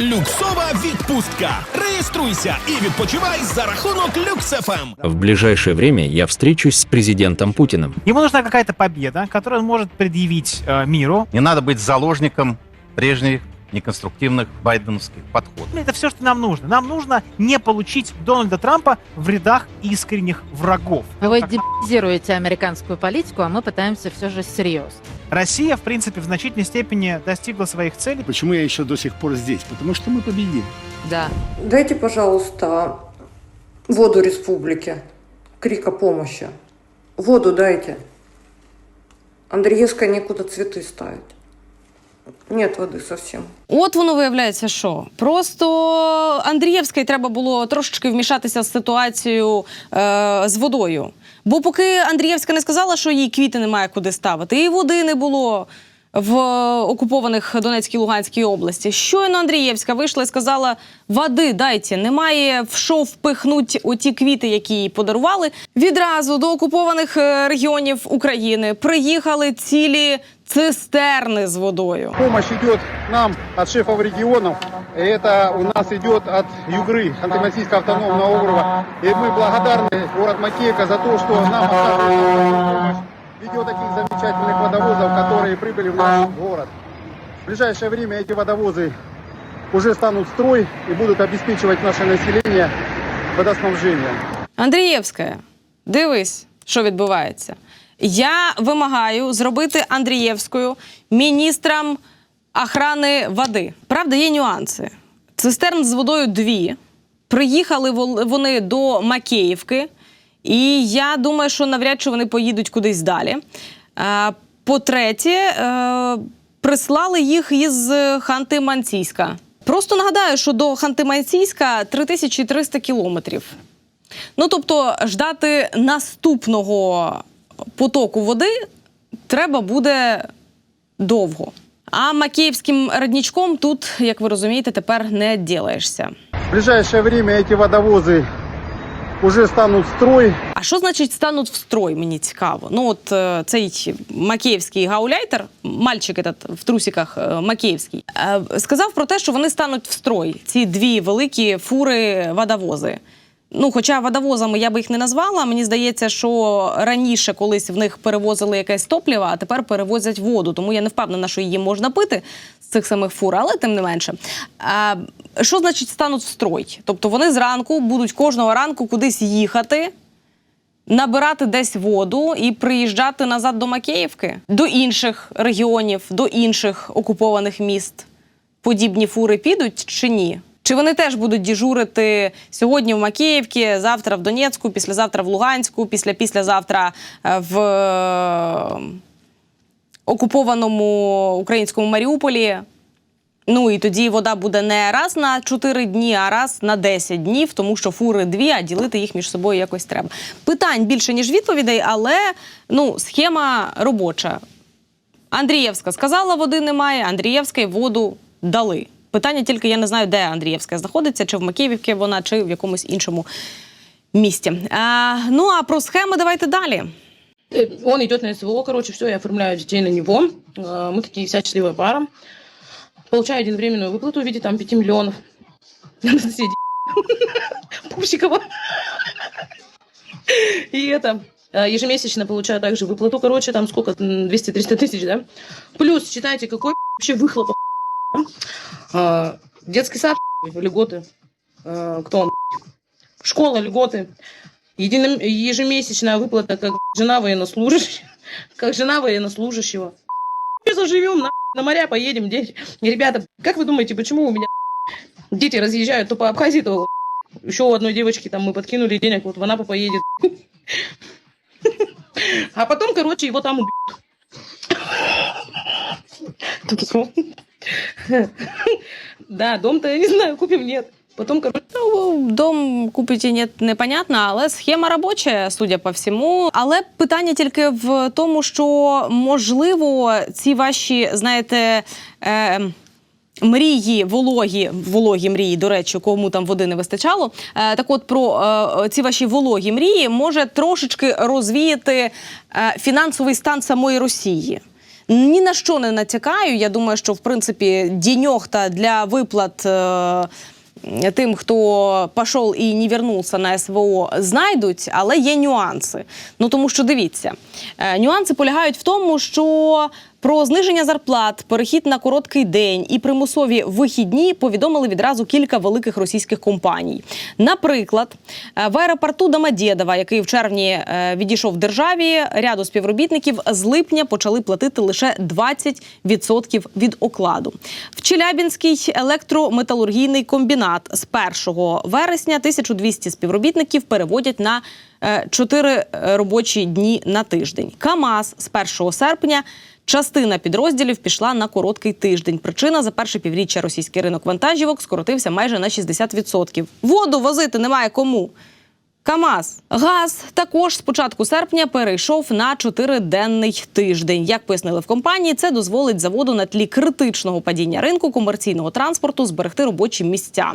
Люксова відпустка. Реєструйся і відпочивай за рахунок Ем. Люксефем. В ближайшее время я встречусь с президентом Путиным. Ему нужна какая-то победа, которую он может предъявить э, миру. Не надо быть заложником прежних неконструктивных байденовских подходов. Это все, что нам нужно. Нам нужно не получить Дональда Трампа в рядах искренних врагов. Вы демонизируете американскую политику, а мы пытаемся все же серьезно. Россия, в принципе, в значительной степени достигла своих целей. Почему я еще до сих пор здесь? Потому что мы победили. Да. Дайте, пожалуйста, воду республике. Крик о помощи. Воду дайте. Андреевская некуда цветы ставить. Нет води зовсім. От воно виявляється, що просто Андрієвський треба було трошечки вмішатися з ситуацією е, з водою. Бо поки Андрієвська не сказала, що їй квіти немає куди ставити, і води не було в окупованих Донецькій Луганській області. Щойно Андрієвська вийшла і сказала: води дайте, немає в що впихнуть оті квіти, які їй подарували. Відразу до окупованих е, регіонів України приїхали цілі цистерни з водою. Помощь идет нам от шефов регионов. И Это у нас идет от Югры, Ханты-Мансийского автономного округа. И мы благодарны город Макеевка за то, что нам оказывает помощь в виде вот таких замечательных водовозов, которые прибыли в наш город. В ближайшее время эти водовозы уже станут в строй и будут обеспечивать наше население водоснабжением. Андрієвська, дивись, що відбувається. Я вимагаю зробити Андрієвською міністром охрани води. Правда, є нюанси. Цистерн з водою дві. Приїхали вол- вони до Макеївки, і я думаю, що навряд чи вони поїдуть кудись далі. Е, По-третє, е, прислали їх із Ханти-Мансійська. Просто нагадаю, що до Ханти-Мансійська 3300 кілометрів. Ну тобто, ждати наступного потоку води треба буде довго. А макіївським роднічком тут, як ви розумієте, тепер не ділаєшся. В ближайшее время эти водовозы уже станут в строй А що значить стануть в строй? Мені цікаво. Ну от е, цей макіївський гауляйтер, мальчик этот в трусиках е, макіївський, е, сказав про те, що вони стануть в строй. Ці дві великі фури водовози. Ну, хоча водовозами я би їх не назвала. Мені здається, що раніше колись в них перевозили якесь топливо, а тепер перевозять воду. Тому я не впевнена, що її можна пити з цих самих фур, але тим не менше. А, що значить стануть в строй? Тобто вони зранку будуть кожного ранку кудись їхати, набирати десь воду і приїжджати назад до Макеївки, до інших регіонів, до інших окупованих міст. Подібні фури підуть чи ні? Чи вони теж будуть діжурити сьогодні в Макіївці, завтра в Донецьку, післязавтра в Луганську, після післязавтра е, в е, окупованому українському Маріуполі? Ну і тоді вода буде не раз на 4 дні, а раз на 10 днів, тому що фури дві, а ділити їх між собою якось треба. Питань більше ніж відповідей, але ну схема робоча. Андрієвська сказала, води немає. Андрієвська й воду дали. Питання тільки я не знаю, де Андрієвська знаходиться, чи в Макіївці вона, чи в якомусь іншому місті. А, ну а про схеми давайте далі. Э, Он идет на СВО, короче, все, я оформляю детей на него. Э, Мы такие вся счастливая пара. Получаю единовременную выплату в виде там 5 миллионов. На соседей. Пупсикова. И это, э, ежемесячно получаю также выплату, короче, там сколько, м, 200-300 тысяч, да? Плюс, считайте, какой вообще выхлоп. А, Детский сад, льготы. А, Кто он? Школа, льготы. Ежемесячная выплата как жена военнослужащего. Как жена военнослужащего. Заживем, на, на моря поедем, дети. И, ребята, как вы думаете, почему у меня дети разъезжают то по Абхазии, то еще у одной девочки там мы подкинули денег, вот в Анапу поедет. А потом, короче, его там убьют. Да, дом-то, я не знаю, купим, нет. Потом, короче, Ну, дом купить і ні, непонятно, але схема робоча, судя по всьому. Але питання тільки в тому, що можливо ці ваші, знаєте. Е, Мрії, вологі, вологі мрії, до речі, кому там води не вистачало. Е, так от про е, ці ваші вологі мрії може трошечки розвіяти е, фінансовий стан самої Росії. Ні на що не натякаю. Я думаю, що в принципі діньохта для виплат. Тим, хто пішов і не вернувся на СВО, знайдуть, але є нюанси. Ну тому що дивіться, е, нюанси полягають в тому, що про зниження зарплат, перехід на короткий день і примусові вихідні повідомили відразу кілька великих російських компаній. Наприклад, е, в аеропорту Домодєдова, який в червні е, відійшов державі, ряду співробітників з липня почали платити лише 20% від окладу. В Челябінський електрометалургійний комбінат з 1 вересня 1200 співробітників переводять на 4 робочі дні на тиждень. КАМАЗ з 1 серпня. Частина підрозділів пішла на короткий тиждень. Причина за перше півріччя російський ринок вантажівок скоротився майже на 60%. Воду возити немає кому. КАМАЗ газ також з початку серпня перейшов на чотириденний тиждень. Як пояснили в компанії, це дозволить заводу на тлі критичного падіння ринку комерційного транспорту зберегти робочі місця.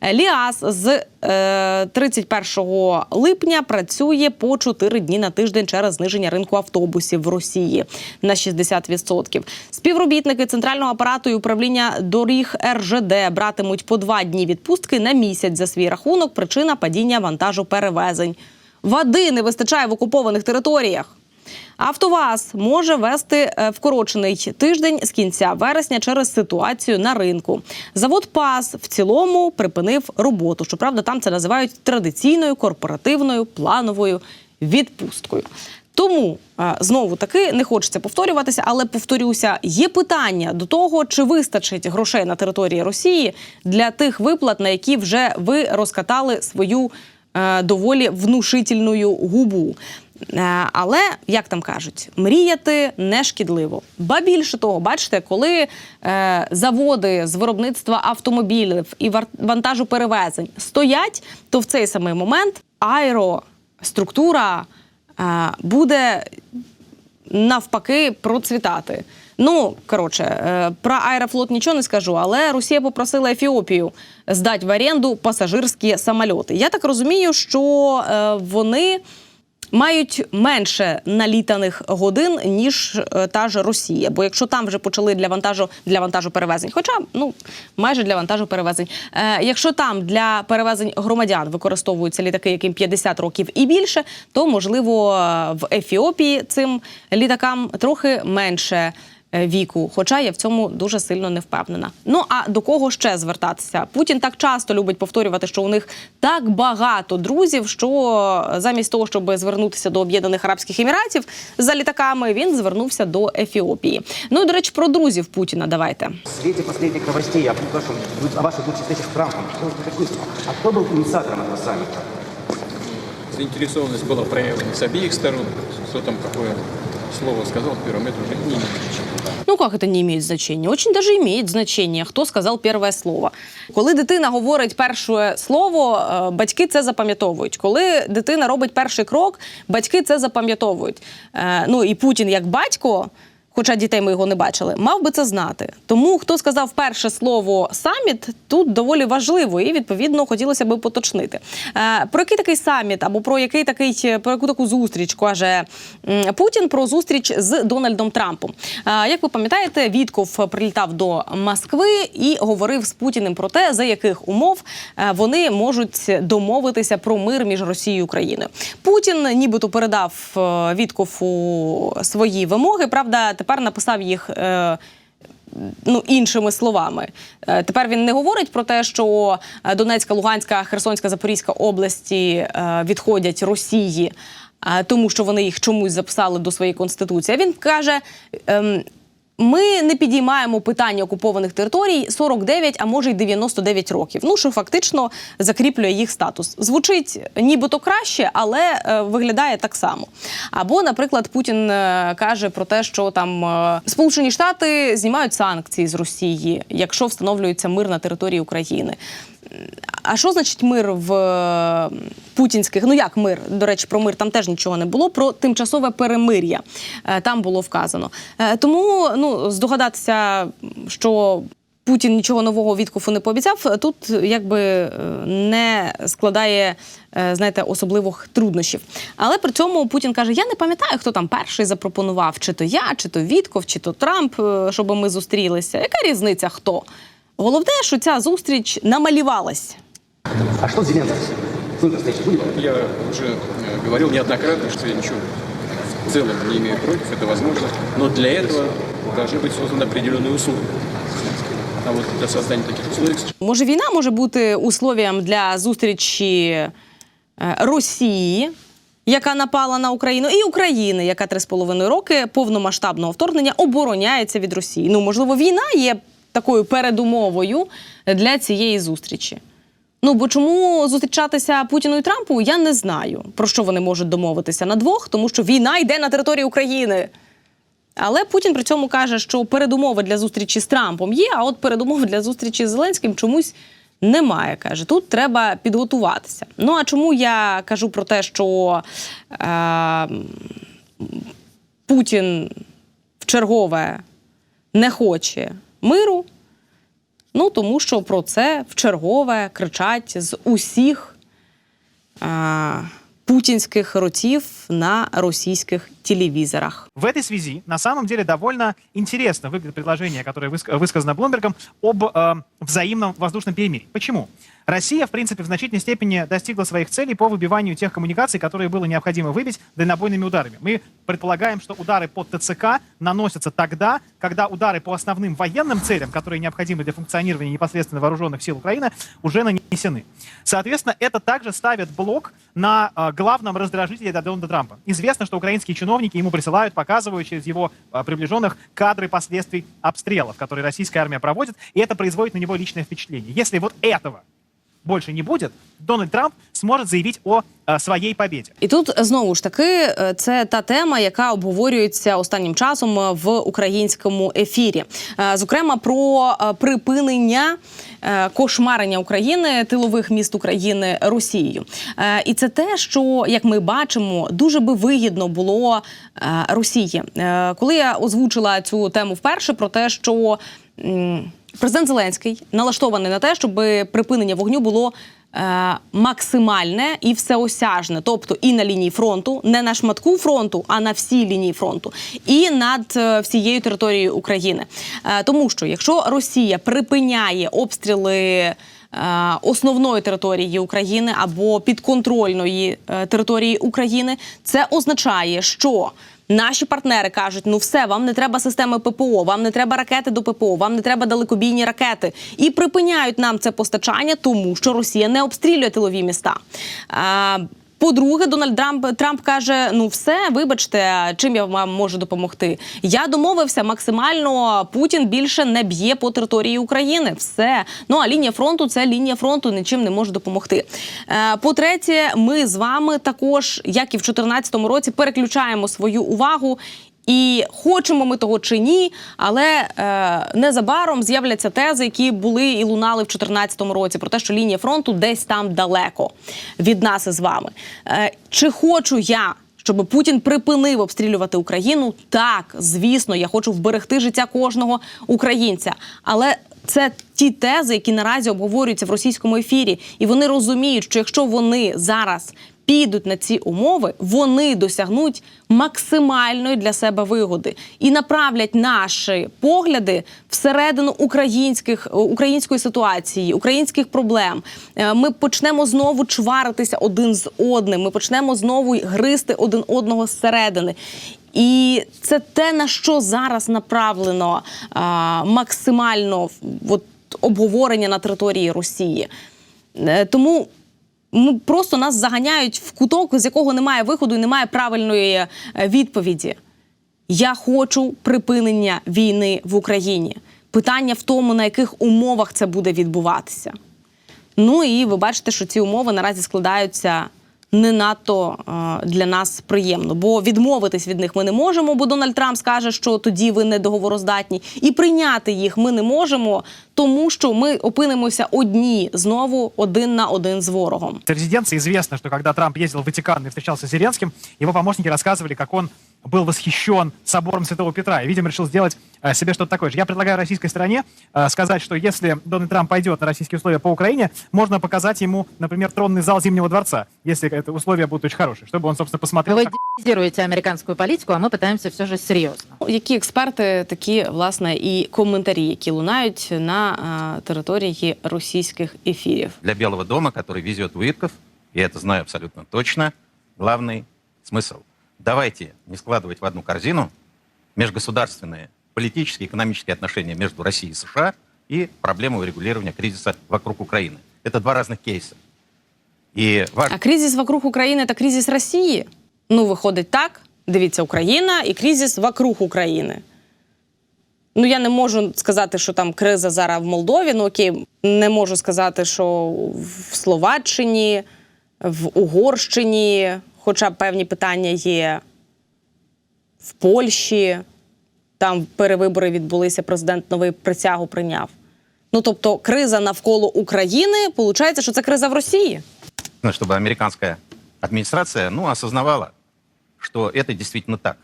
Е, Ліас з е, 31 липня працює по 4 дні на тиждень через зниження ринку автобусів в Росії на 60%. Співробітники центрального апарату і управління доріг РЖД братимуть по два дні відпустки на місяць за свій рахунок. Причина падіння вантажу перевезень. Води не вистачає в окупованих територіях. Автоваз може вести е, вкорочений тиждень з кінця вересня через ситуацію на ринку. Завод ПАС в цілому припинив роботу. Щоправда, там це називають традиційною корпоративною плановою відпусткою. Тому е, знову таки не хочеться повторюватися, але повторюся, є питання до того, чи вистачить грошей на території Росії для тих виплат, на які вже ви розкатали свою доволі внушительною губу. Е, Але як там кажуть, мріяти не шкідливо. Ба більше того, бачите, коли е, заводи з виробництва автомобілів і вар- вантажоперевезень стоять, то в цей самий момент аероструктура е, буде навпаки процвітати. Ну коротше, е, про аерофлот нічого не скажу, але Росія попросила Ефіопію здати в оренду пасажирські самольоти. Я так розумію, що е, вони. Мають менше налітаних годин ніж е, та ж Росія. Бо якщо там вже почали для вантажу для вантажу перевезень, хоча ну майже для вантажу перевезень, якщо там для перевезень громадян використовуються літаки, яким 50 років і більше, то можливо в Ефіопії цим літакам трохи менше. е, Віку, хоча я в цьому дуже сильно не впевнена. Ну а до кого ще звертатися? Путін так часто любить повторювати, що у них так багато друзів, що замість того, щоб звернутися до Об'єднаних Арабських Еміратів за літаками, він звернувся до Ефіопії. Ну і до речі, про друзів Путіна давайте. В свете последних новостей о, вашем, о вашей будущей встрече с Трампом, что это такое? а кто был инициатором этого саммита? Заинтересованность была проявлена с обеих сторон. Кто там какое слово сказал первым, это уже не имеет значения. Ну як це не має значення? Очень даже имеет значення, хто сказав перше слово. Коли дитина говорить перше слово, е, батьки це запам'ятовують. Коли дитина робить перший крок, батьки це запам'ятовують. Е, Ну і Путін як батько. Хоча дітей ми його не бачили, мав би це знати. Тому хто сказав перше слово саміт, тут доволі важливо, і відповідно хотілося би поточнити. Е, про який такий саміт або про який такий про яку таку зустріч каже Путін про зустріч з Дональдом Трампом. Е, як ви пам'ятаєте, Вітков прилітав до Москви і говорив з Путіним про те, за яких умов е, вони можуть домовитися про мир між Росією і Україною. Путін нібито передав е, Віткову свої вимоги. Правда, тепер написав їх. е, Ну, іншими словами, Е, тепер він не говорить про те, що е, Донецька, Луганська, Херсонська, Запорізька області е, відходять Росії, тому що вони їх чомусь записали до своєї конституції. Він каже. Ми не підіймаємо питання окупованих територій 49, а може й 99 років. Ну що фактично закріплює їх статус. Звучить нібито краще, але е, виглядає так само. Або, наприклад, Путін е, каже про те, що там е, Сполучені Штати знімають санкції з Росії, якщо встановлюється мир на території України. А що значить мир в е, путінських? Ну як мир? До речі, про мир там теж нічого не було. Про тимчасове перемир'я е, там було вказано. Е, Тому ну здогадатися, що Путін нічого нового відкуфу не пообіцяв. Тут якби не складає знаєте особливих труднощів. Але при цьому Путін каже: я не пам'ятаю, хто там перший запропонував, чи то я, чи то Вітков, чи то Трамп, щоб ми зустрілися. Яка різниця хто? Головне, що ця зустріч намалювалась. А что Зеленский? С ним встреча будет? Я уже э, говорил неоднократно, что я ничего в целом не имею против, это возможно. Но для этого должны быть созданы определенные условия. А вот для создания таких условий, к Може, війна може бути условієм для зустрічі е, Росії, яка напала на Україну, і України, яка три з половиною роки повномасштабного вторгнення обороняється від Росії. Ну, можливо, війна є такою передумовою для цієї зустрічі. Ну бо чому зустрічатися Путіну і Трампу, я не знаю. Про що вони можуть домовитися на двох, тому що війна йде на території України. Але Путін при цьому каже, що передумови для зустрічі з Трампом є, а от передумови для зустрічі з Зеленським чомусь немає. Каже, тут треба підготуватися. Ну а чому я кажу про те, що е, Путін в чергове не хоче миру? Ну тому що про це в чергове кричать з усіх е, путінських ротів на російських телевізорах. В этой связи на самом деле довольно интересно выглядит предложение, которое выск- высказано Блумбергом об э, взаимном воздушном перемирии. Почему? Россия, в принципе, в значительной степени достигла своих целей по выбиванию тех коммуникаций, которые было необходимо выбить дальнобойными ударами. Мы предполагаем, что удары по ТЦК наносятся тогда, когда удары по основным военным целям, которые необходимы для функционирования непосредственно вооруженных сил Украины, уже нанесены. Соответственно, это также ставит блок на э, главном раздражителе Дональда Трампа. Известно, что украинские чиновники ему присылают, показывают через его э, приближенных кадры последствий обстрелов, которые российская армия проводит, и это производит на него личное впечатление. Если вот этого больше не будет, Дональд Трамп сможет заявить о э, своей победе. І тут знову ж таки е, це та тема, яка обговорюється останнім часом е, в українському ефірі. Е, Зокрема, про е, припинення е, кошмарення України тилових міст України Росією. Е, І це те, що як ми бачимо, дуже би вигідно було е, Росії. Е, Коли я озвучила цю тему вперше про те, що Президент Зеленський налаштований на те, щоб припинення вогню було е, максимальне і всеосяжне, тобто і на лінії фронту, не на шматку фронту, а на всій лінії фронту, і над е, всією територією України. Е, тому що якщо Росія припиняє обстріли. е, Основної території України або підконтрольної е, території України, це означає, що Наші партнери кажуть: ну все, вам не треба системи ППО, вам не треба ракети до ППО, вам не треба далекобійні ракети. І припиняють нам це постачання, тому що Росія не обстрілює тилові міста. По-друге, Дональд Трамп, Трамп каже: ну все, вибачте, чим я вам можу допомогти. Я домовився максимально. Путін більше не б'є по території України. Все. Ну а лінія фронту це лінія фронту, нічим не може допомогти. Е, по-третє, ми з вами також, як і в 2014 році, переключаємо свою увагу. І хочемо ми того чи ні, але е, незабаром з'являться тези, які були і лунали в 2014 році, про те, що лінія фронту десь там далеко від нас із вами. Е, чи хочу я? Щоб Путін припинив обстрілювати Україну, так звісно, я хочу вберегти життя кожного українця. Але це ті тези, які наразі обговорюються в російському ефірі, і вони розуміють, що якщо вони зараз підуть на ці умови, вони досягнуть максимальної для себе вигоди і направлять наші погляди всередину українських української ситуації, українських проблем. Е, Ми почнемо знову чваритися один з одним. Ми почнемо знову гризти один одного зсередини. І це те, на що зараз направлено а, максимально от, обговорення на території Росії. Е, Тому просто нас заганяють в куток, з якого немає виходу і немає правильної е, відповіді. Я хочу припинення війни в Україні. Питання в тому, на яких умовах це буде відбуватися. Ну і ви бачите, що ці умови наразі складаються не надто е, для нас приємно, бо відмовитись від них ми не можемо, бо Дональд Трамп скаже, що тоді ви не договороздатні, і прийняти їх ми не можемо, тому що ми опинимося одні знову один на один з ворогом. В звісно, що коли Трамп їздив в Ватикан и встречался с Зеленским, его помощники розказували, как он был восхищен собором Святого Петра и, видимо, решил сделать э, себе что-то такое же. Я предлагаю российской стороне э, сказать, что если Дональд Трамп пойдет на российские условия по Украине, можно показать ему, например, тронный зал Зимнего дворца, если это условия будут очень хорошие, чтобы он, собственно, посмотрел. Вы как- демонизируете американскую политику, а мы пытаемся все же серьезно. Які експерти, такі власне і коментарі, які лунають на а, території російських ефірів. Для Белого дома, который везет Уитков, я это знаю абсолютно точно, главный смысл. Давайте не складывать в одну корзину межгосударственные политические и экономические отношения между Россией и США и проблему урегулирования кризиса вокруг Украины. Это два разных кейса. И важно... А кризис вокруг України та кризис Росії? Ну, виходить так. Дивіться, Україна і кризис вокруг України. Ну, я не можу сказати, що там криза зараз в Молдові. Ну окей, не можу сказати, що в Словаччині, в Угорщині, хоча певні питання є в Польщі. Там перевибори відбулися, президент новий присягу прийняв. Ну тобто, криза навколо України, виходить, що це криза в Росії. Ну, чтобы американская администрация ну, осознавала, что это действительно так.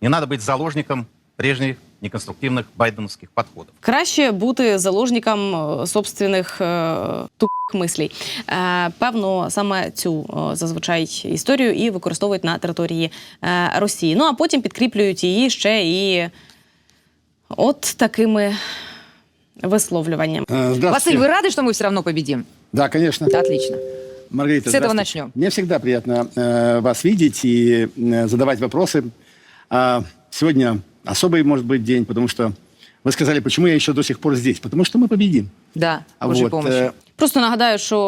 Не надо быть заложником прежних неконструктивных байденовских подходов. Краще бути заложником е, собственних е, тупих мислей. Е, певно, саме цю е, зазвичай історію і використовують на території е, Росії. Ну а потім підкріплюють її ще і от такими висловлюваннями. Э, Здравствуйте. Василь, вы рады, что мы все равно победим? Да, конечно. Отлично. Маргарита, С этого здравствуйте. начнем. Мне всегда приятно э, вас видеть и э, задавать вопросы. А сегодня особый, может быть, день, потому что вы сказали, почему я еще до сих пор здесь. Потому что мы победим. Да, А Божьей вот, помощи. э, Просто нагадаю, що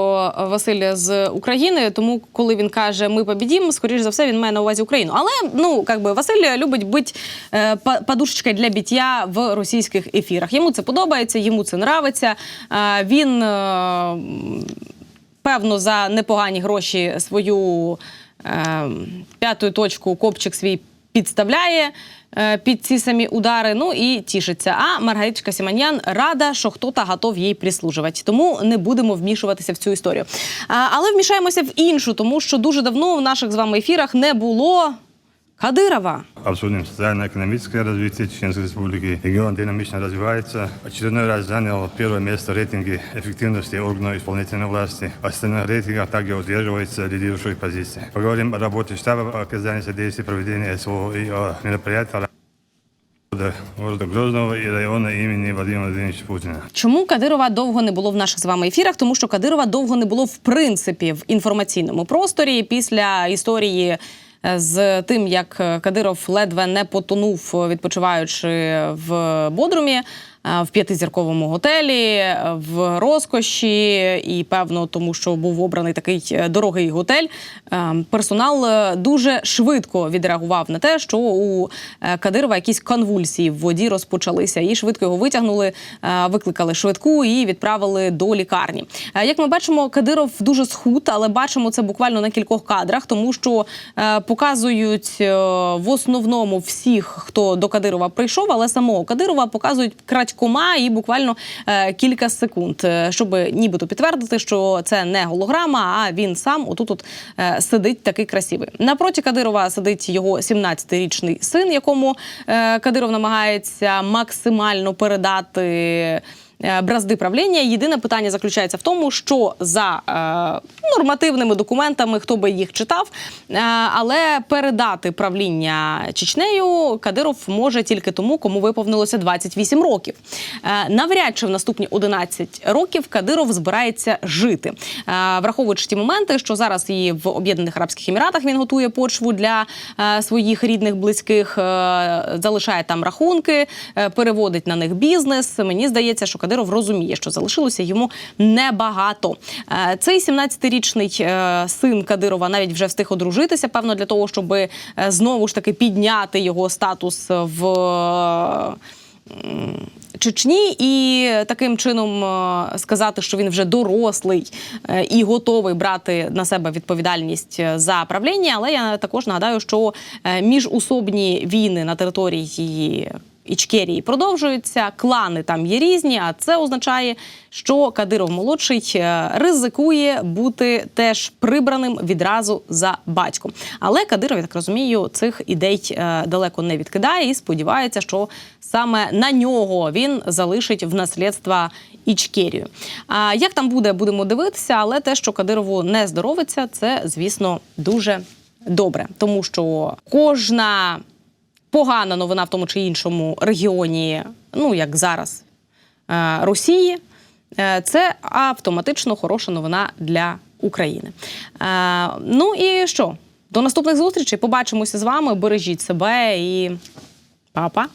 Василь з України, тому коли він каже Ми побідім, скоріш за все, він має на увазі Україну. Але ну как би Василь любить бути е, па- подушечкою для біття в російських ефірах. Йому це подобається, йому це нравиться. Е, він е, певно за непогані гроші свою е, п'яту точку копчик свій підставляє е, під ці самі удари. Ну і тішиться. А Маргариточка Сіманьян рада, що хто-то готов їй прислужувати. Тому не будемо вмішуватися в цю історію. Але вмішаємося в іншу, тому що дуже давно в наших з вами ефірах не було Кадирова. Обсудим социально-экономическое развитие Чеченской Республики. Регион динамично развивается. Очередной раз занял первое место в рейтинге эффективности органов исполнительной власти. В остальных рейтингах также удерживается лидирующей позиции. Поговорим о работе штаба по оказанию содействия проведения СВО и о мероприятиях города, города Грозного и района имени Владимира Владимировича Путина. Чому Кадирова довго не було в наших з вами ефірах? Тому що Кадирова довго не було в принципі в інформаційному просторі після історії. з тим, як Кадиров ледве не потонув, відпочиваючи в Бодрумі, в п'ятизірковому готелі, е, в розкоші, і певно, тому що був обраний такий е, дорогий готель. е, Персонал е, дуже швидко відреагував на те, що у е, Кадирова якісь конвульсії в воді розпочалися, і швидко його витягнули, е, викликали швидку і відправили до лікарні. Е, Як ми бачимо, Кадиров дуже схуд, але бачимо це буквально на кількох кадрах, тому що е, показують е, в основному всіх, хто до Кадирова прийшов, але самого Кадирова показують крадькома і буквально е, кілька секунд, е, щоб нібито підтвердити, що це не голограма, а він сам отут от е, сидить такий красивий. Напроти Кадирова сидить його 17-річний син, якому Кадиров намагається максимально передати. Е, Бразди правління. Єдине питання заключається в тому, що за е, нормативними документами, хто би їх читав, е, але передати правління Чечнею Кадиров може тільки тому, кому виповнилося 28 років. Навряд чи в наступні 11 років Кадиров збирається жити, враховуючи ті моменти, що зараз і в Об'єднаних Арабських Еміратах він готує почву для своїх рідних близьких, залишає там рахунки, переводить на них бізнес. Мені здається, що Кадиров розуміє, що залишилося йому небагато. Е, Цей 17-річний е, син Кадирова навіть вже встиг одружитися, певно, для того, щоб е, знову ж таки підняти його статус в. Чечні і таким чином сказати, що він вже дорослий і готовий брати на себе відповідальність за правління. Але я також нагадаю, що міжусобні війни на території Ічкерії продовжуються, клани там є різні. А це означає, що Кадиров молодший е, ризикує бути теж прибраним відразу за батьком. Але Кадиров, я так розумію, цих ідей е, далеко не відкидає і сподівається, що саме на нього він залишить в наслідство Ічкерію. А як там буде, будемо дивитися, але те, що Кадирову не здоровиться, це звісно дуже добре, тому що кожна погана новина в тому чи іншому регіоні, ну як зараз е, Росії, е, це автоматично хороша новина для України. Е, Ну і що? До наступних зустрічей. Побачимося з вами. Бережіть себе і па-па.